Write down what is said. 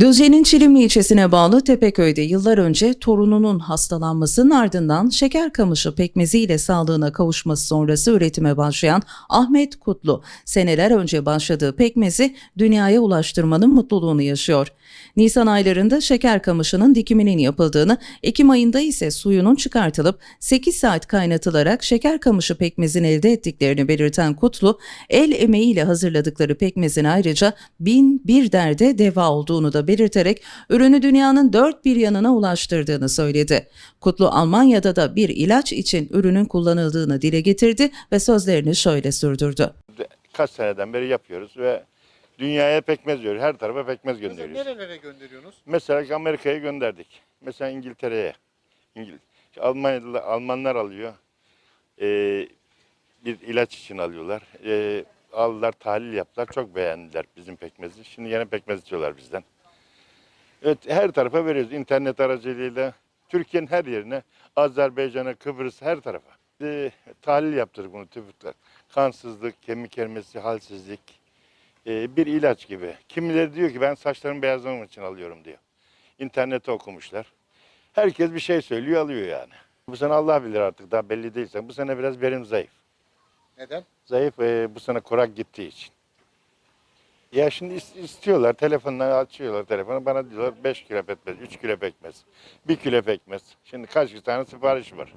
Düzce'nin Çilimli ilçesine bağlı Tepeköy'de yıllar önce torununun hastalanmasının ardından şeker kamışı pekmeziyle sağlığına kavuşması sonrası üretime başlayan Ahmet Kutlu, seneler önce başladığı pekmezi dünyaya ulaştırmanın mutluluğunu yaşıyor. Nisan aylarında şeker kamışının dikiminin yapıldığını, Ekim ayında ise suyunun çıkartılıp 8 saat kaynatılarak şeker kamışı pekmezini elde ettiklerini belirten Kutlu, el emeğiyle hazırladıkları pekmezin ayrıca bin bir derde deva olduğunu da belirterek ürünü dünyanın dört bir yanına ulaştırdığını söyledi. Kutlu Almanya'da da bir ilaç için ürünün kullanıldığını dile getirdi ve sözlerini şöyle sürdürdü. kaç seneden beri yapıyoruz ve dünyaya pekmez diyoruz. Her tarafa pekmez Mesela gönderiyoruz. nerelere gönderiyorsunuz? Mesela Amerika'ya gönderdik. Mesela İngiltere'ye. İngil Almanya'da Almanlar alıyor. Ee, bir ilaç için alıyorlar. Ee, aldılar, tahlil yaptılar. Çok beğendiler bizim pekmezi. Şimdi yine pekmez istiyorlar bizden. Evet, her tarafa veriyoruz. İnternet aracılığıyla Türkiye'nin her yerine, Azerbaycan'a, Kıbrıs her tarafa. Ee, tahlil yaptırdık bunu tıbıklar. Kansızlık, kemik erimesi, halsizlik. Ee, bir ilaç gibi. Kimileri diyor ki ben saçlarımı beyazlamak için alıyorum diyor. İnternette okumuşlar. Herkes bir şey söylüyor alıyor yani. Bu sene Allah bilir artık daha belli değilse. Bu sene biraz verim zayıf. Neden? Zayıf e, bu sene kurak gittiği için. Ya şimdi is- istiyorlar telefonla açıyorlar telefonu bana diyorlar 5 kilo pekmez, 3 kilo pekmez, 1 kilo pekmez. Şimdi kaç tane sipariş var.